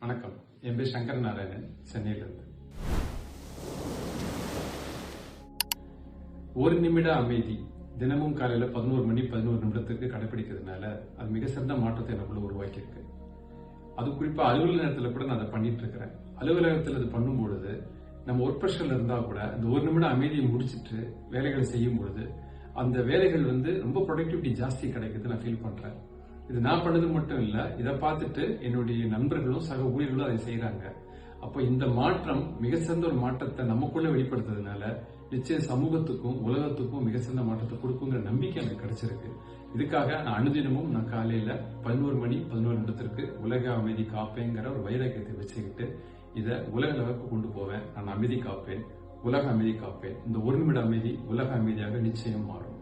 வணக்கம். என் பேர் சங்கர் நாராயணன் சென்னையிலிருந்து. ஒரு நிமிட அமைதி. தினமும் காலையில பதினோரு மணி பதினோரு நிமிடத்துக்கு கடைபிடிக்கிறதுனால அது மிக சிறந்த மாற்றத்தை எனக்குள்ள உருவாக்கியிருக்கு. அது குறிப்பா அலுவலக நேரத்தில் கூட நான் அதை பண்ணிட்டு இருக்கிறேன். அலுவலகத்தில் அது பண்ணும் பொழுது நம்ம ஒர்க் ப்ரெஷர்ல இருந்தா கூட அந்த ஒரு நிமிடம் அமைதியை முடிச்சிட்டு வேலைகளை செய்யும் பொழுது அந்த வேலைகள் வந்து ரொம்ப ப்ரொடக்டிவிட்டி ஜாஸ்தி கிடைக்குது நான் ஃபீல் பண்றேன். இது நான் பண்ணது மட்டும் இல்லை இதை பார்த்துட்டு என்னுடைய நண்பர்களும் சக ஊழியர்களும் அதை செய்கிறாங்க அப்போ இந்த மாற்றம் மிக சிறந்த ஒரு மாற்றத்தை நமக்குள்ள வெளிப்படுத்துறதுனால நிச்சயம் சமூகத்துக்கும் உலகத்துக்கும் மிக சிறந்த மாற்றத்தை கொடுக்குங்கிற நம்பிக்கை எனக்கு கிடைச்சிருக்கு. இதுக்காக நான் அனுதினமும் நான் காலையில பதினோரு மணி பதினோரு நிமிடத்திற்கு உலக அமைதி காப்பேங்கிற ஒரு வைராக்கியத்தை வச்சுக்கிட்டு இதை உலக அளவுக்கு கொண்டு போவேன். நான் அமைதி காப்பேன் உலக அமைதி காப்பேன். இந்த ஒரு நிமிட அமைதி உலக அமைதியாக நிச்சயம் மாறும்.